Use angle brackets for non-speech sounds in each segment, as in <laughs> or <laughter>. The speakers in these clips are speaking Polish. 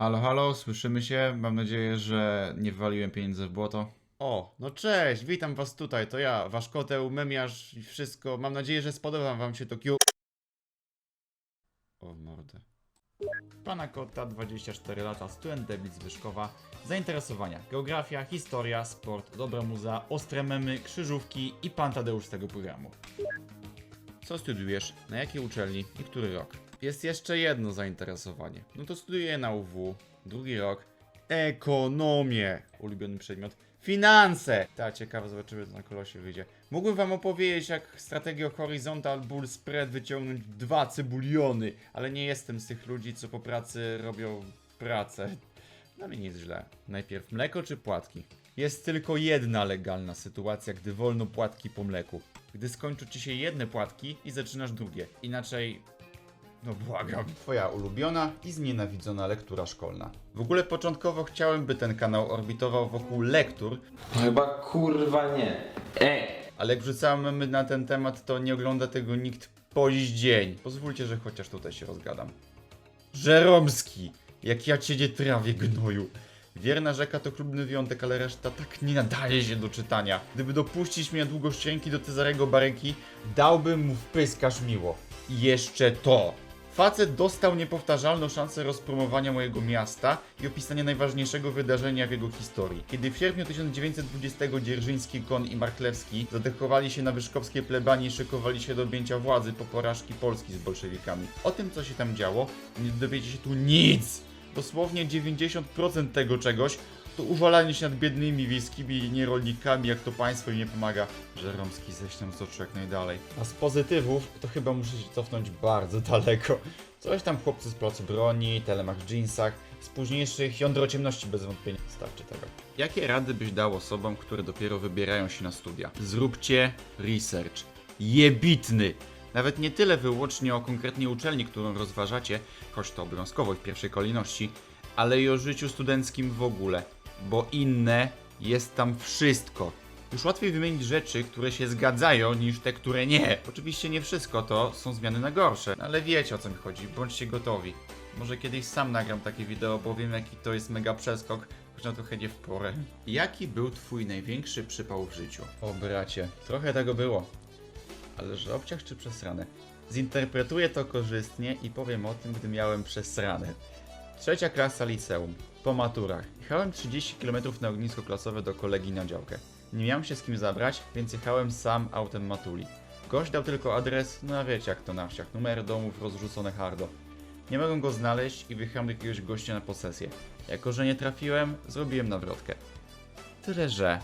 Halo, halo, słyszymy się. Mam nadzieję, że nie wywaliłem pieniędzy w błoto. O, no cześć, witam was tutaj, to ja, wasz koteł, memiarz i wszystko. Mam nadzieję, że spodoba wam się to Q. O, mordę. Pana Kota, 24 lata, student Deblic Wyszkowa. Zainteresowania: geografia, historia, sport, dobra muza, ostre memy, krzyżówki i pan Tadeusz z tego programu. Co studiujesz? Na jakiej uczelni i który rok? Jest jeszcze jedno zainteresowanie. No to studiuję na UW, drugi rok. Ekonomię, ulubiony przedmiot. Finanse! Ta, ciekawe, zobaczymy co na kolosie wyjdzie. Mógłbym wam opowiedzieć, jak strategią Horizontal Bull Spread wyciągnąć dwa cybuliony, ale nie jestem z tych ludzi, co po pracy robią pracę. Mnie nie jest źle. Najpierw mleko czy płatki? Jest tylko jedna legalna sytuacja, gdy wolno płatki po mleku. Gdy skończą ci się jedne płatki i zaczynasz drugie. Inaczej no błagam. Twoja ulubiona i znienawidzona lektura szkolna. W ogóle początkowo chciałem, by ten kanał orbitował wokół lektur, Chyba kurwa nie. Ej! ale jak wrzucałem memy na ten temat, to nie ogląda tego nikt po dziś dzień. Pozwólcie, że chociaż tutaj się rozgadam. Żeromski! Jak ja cię nie trawię, gnoju. Wierna rzeka to chlubny wyjątek, ale reszta tak nie nadaje się do czytania. Gdyby dopuścić mnie na długościenki do Cezarego Barenki, dałbym mu wpyskasz miło. I jeszcze to. Facet dostał niepowtarzalną szansę rozpromowania mojego miasta i opisania najważniejszego wydarzenia w jego historii. Kiedy w sierpniu 1920 Dzierżyński, Kon i Marchlewski zadechowali się na wyszkowskiej plebanii i szykowali się do objęcia władzy po porażki Polski z bolszewikami. O tym, co się tam działo, nie dowiecie się tu nic! Dosłownie 90% tego czegoś to uwalanie się nad biednymi wiejskimi nierolnikami, jak to państwo im nie pomaga. Żeromski ześ nam z oczu jak najdalej. A z pozytywów to chyba muszę się cofnąć bardzo <laughs> daleko. Coś tam chłopcy z placu broni, telemach w jeansach, z późniejszych jądro ciemności bez wątpienia. Starczy tego. Jakie rady byś dał osobom, które dopiero wybierają się na studia? Zróbcie research. Jebitny! Nawet nie tyle wyłącznie o konkretnej uczelni, którą rozważacie, choć to obowiązkowo w pierwszej kolejności, ale i o życiu studenckim w ogóle, bo inne jest tam wszystko. Już łatwiej wymienić rzeczy, które się zgadzają, niż te, które nie. Oczywiście nie wszystko to są zmiany na gorsze, ale wiecie o co mi chodzi, bądźcie gotowi. Może kiedyś sam nagram takie wideo, bo wiem jaki to jest mega przeskok, choć na trochę nie w porę. Jaki był twój największy przypał w życiu? O bracie, trochę tego było. Ale że obciach czy przesrane? Zinterpretuję to korzystnie i powiem o tym, gdy miałem przesrane. Trzecia klasa liceum. Po maturach. Jechałem 30 km na ognisko klasowe do kolegi na działkę. Nie miałem się z kim zabrać, więc jechałem sam autem Matuli. Gość dał tylko adres, no a wiecie jak to na wsiach, numery domów rozrzucone hardo. Nie mogłem go znaleźć i wyjechałem do jakiegoś gościa na posesję. Jako, że nie trafiłem, zrobiłem nawrotkę. Tyle, że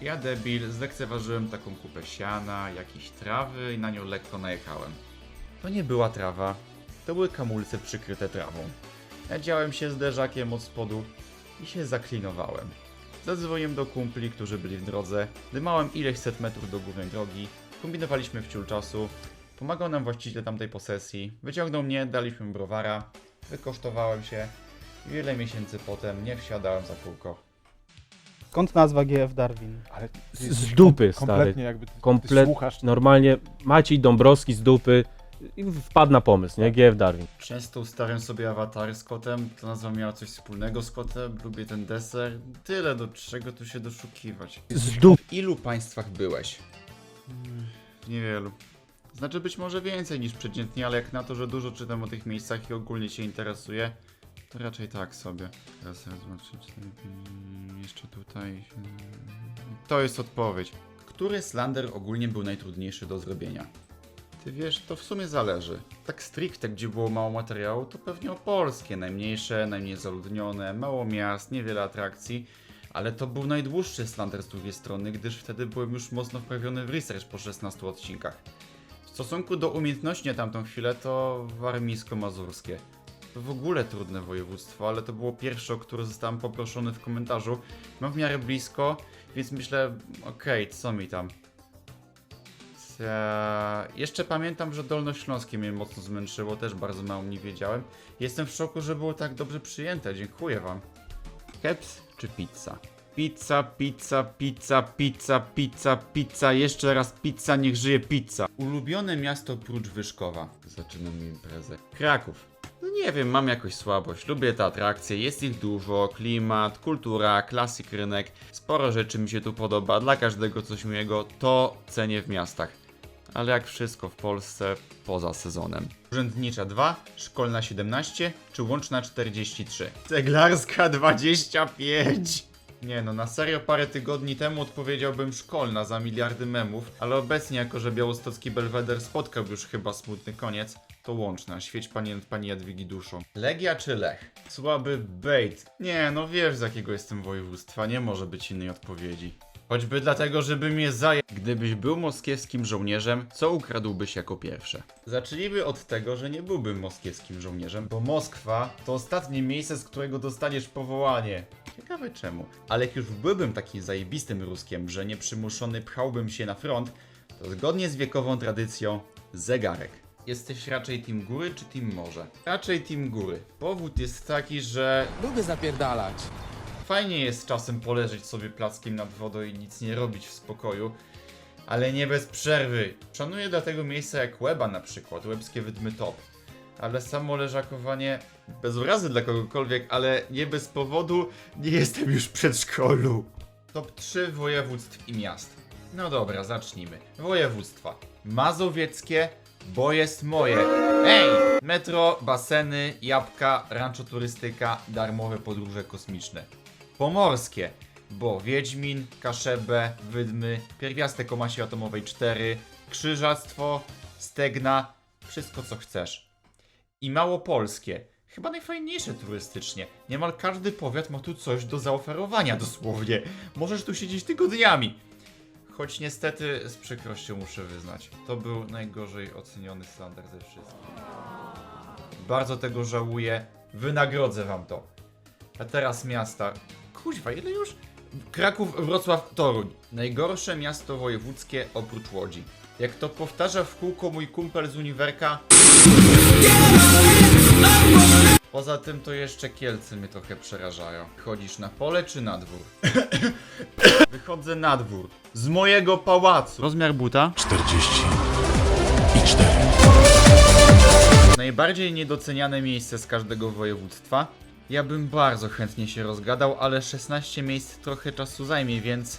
ja debil, zlekceważyłem taką kupę siana, jakieś trawy i na nią lekko najechałem. To nie była trawa, to były kamulce przykryte trawą. Nadziałem się zderzakiem od spodu i się zaklinowałem. Zadzwoniłem do kumpli, którzy byli w drodze, dymałem ileś set metrów do głównej drogi, kombinowaliśmy w ciul czasu, pomagał nam właściciel tamtej posesji, wyciągnął mnie, daliśmy browara, wykosztowałem się i wiele miesięcy potem nie wsiadałem za kółko. Skąd nazwa GF Darwin? Ale ty Z- jesteś dupy, kom- Kompletnie stary. jakby ty, ty Komplet- słuchasz. Normalnie Maciej Dąbrowski z dupy i wpadł na pomysł, nie? GF Darwin. Często ustawiam sobie awatary z kotem, to nazwa miała coś wspólnego z kotem, lubię ten deser. Tyle, do czego tu się doszukiwać. Z dupy. W ilu państwach byłeś? Mm, W niewielu. Znaczy być może więcej niż przeciętnie, ale jak na to, że dużo czytam o tych miejscach i ogólnie się interesuję, to raczej tak sobie. Raz, raz, dwa, trzy, cztery, pięć, jeszcze tutaj. To jest odpowiedź. Który slander ogólnie był najtrudniejszy do zrobienia? Ty wiesz, to w sumie zależy. Tak stricte, gdzie było mało materiału, to pewnie opolskie, najmniejsze, najmniej zaludnione, mało miast, niewiele atrakcji, ale to był najdłuższy slander z drugiej strony, gdyż wtedy byłem już mocno wprawiony w research po 16 odcinkach. W stosunku do umiejętności na tamtą chwilę to warmińsko-mazurskie. To w ogóle trudne województwo, ale to było pierwsze, o które zostałem poproszony w komentarzu. Mam w miarę blisko, więc myślę, okej, co mi tam. Ja jeszcze pamiętam, że Dolnośląskie mnie mocno zmęczyło, też bardzo mało nie wiedziałem. Jestem w szoku, że było tak dobrze przyjęte, dziękuję wam. Keps czy pizza? Pizza, pizza, pizza, pizza, pizza, pizza, jeszcze raz pizza, niech żyje pizza. Ulubione miasto prócz Wyszkowa. Zaczynam imprezę. Kraków. No nie wiem, mam jakoś słabość. Lubię te atrakcje, jest ich dużo, klimat, kultura, klasyk, rynek. Sporo rzeczy mi się tu podoba, dla każdego coś miłego, to cenię w miastach. Ale jak wszystko w Polsce, poza sezonem. Urzędnicza 2, szkolna 17, czy łączna 43? Ceglarska 25! Nie no, na serio parę tygodni temu odpowiedziałbym szkolna za miliardy memów, ale obecnie jako, że białostocki Belweder spotkał już chyba smutny koniec, to łączna, świeć pani, pani Jadwigi duszą. Legia czy Lech? Słaby bait. Nie no, wiesz z jakiego jestem województwa, nie może być innej odpowiedzi. Choćby dlatego, żeby mnie zaje... Gdybyś był moskiewskim żołnierzem, co ukradłbyś jako pierwsze? Zacznijmy od tego, że nie byłbym moskiewskim żołnierzem, bo Moskwa to ostatnie miejsce, z którego dostaniesz powołanie. Ciekawe czemu. Ale jak już byłbym takim zajebistym Ruskiem, że nieprzymuszony pchałbym się na front, to zgodnie z wiekową tradycją zegarek. Jesteś raczej team góry czy team morze? Raczej team góry. Powód jest taki, że Lubię zapierdalać. Fajnie jest czasem poleżeć sobie plackiem nad wodą i nic nie robić w spokoju, ale nie bez przerwy. Szanuję dlatego miejsca jak Łeba na przykład, łebskie wydmy top. Ale samo leżakowanie, bez urazy dla kogokolwiek, ale nie bez powodu, nie jestem już w przedszkolu. Top 3 województw i miast. No dobra, zacznijmy. Województwa. Mazowieckie, bo jest moje. Ej! Metro, baseny, jabłka, rancho turystyka, darmowe podróże kosmiczne. Pomorskie, bo Wiedźmin, Kaszebę, Wydmy, Pierwiastek o masie atomowej 4, Krzyżactwo, Stegna, wszystko co chcesz. I Małopolskie, chyba najfajniejsze turystycznie. Niemal każdy powiat ma tu coś do zaoferowania dosłownie. Możesz tu siedzieć tygodniami. Choć niestety z przykrością muszę wyznać, to był najgorzej oceniony standard ze wszystkich. Bardzo tego żałuję, wynagrodzę wam to. A teraz miasta. Kuźwa, ile już? Kraków, Wrocław, Toruń. Najgorsze miasto wojewódzkie oprócz Łodzi. Jak to powtarza w kółko mój kumpel z uniwerka. Poza tym to jeszcze Kielce mnie trochę przerażają. Chodzisz na pole czy na dwór? <coughs> Wychodzę na dwór. Z mojego pałacu. Rozmiar buta? 40 i 4. Najbardziej niedoceniane miejsce z każdego województwa. Ja bym bardzo chętnie się rozgadał, ale 16 miejsc trochę czasu zajmie, więc...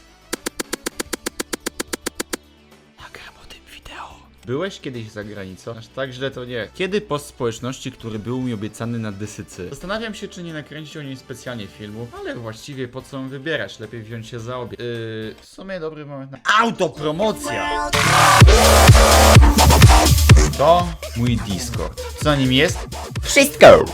Nagram o tym wideo. Byłeś kiedyś za granicą? Aż tak źle to nie. Kiedy post społeczności, który był mi obiecany na desycy? Zastanawiam się, czy nie nakręcić o nim specjalnie filmu, ale właściwie po co ją wybierać? Lepiej wziąć się za obie. Yy, w sumie dobry moment na... Autopromocja! To mój Discord. Co na nim jest? Wszystko!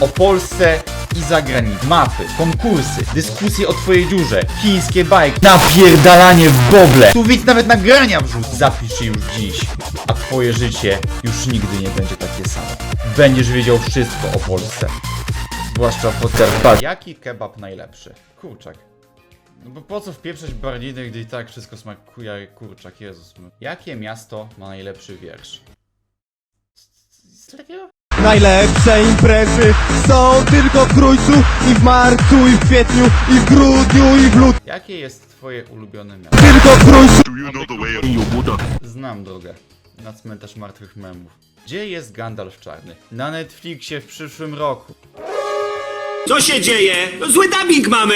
O Polsce i zagranicy. Mapy, konkursy, dyskusje o twojej dziurze, chińskie bajki, napierdalanie w boble. Tu widz nawet nagrania wrzuć. Zapisz się już dziś, a twoje życie już nigdy nie będzie takie samo. Będziesz wiedział wszystko o Polsce. Zwłaszcza po Podkarpaciu. Jaki kebab najlepszy? Kurczak. No bo po co wpieprzać barliny, gdy i tak wszystko smakuje kurczak, Jezus. Jakie miasto ma najlepszy wiersz? Z takiego? Najlepsze imprezy są tylko w Grójcu i w marcu i w kwietniu i w grudniu i w lutym Jakie jest twoje ulubione miasto? Tylko w Grójcu Znam drogę. Na cmentarz martwych memów. Gdzie jest Gandalf Czarny? Na Netflixie w przyszłym roku. Co się dzieje? Zły dubbing mamy!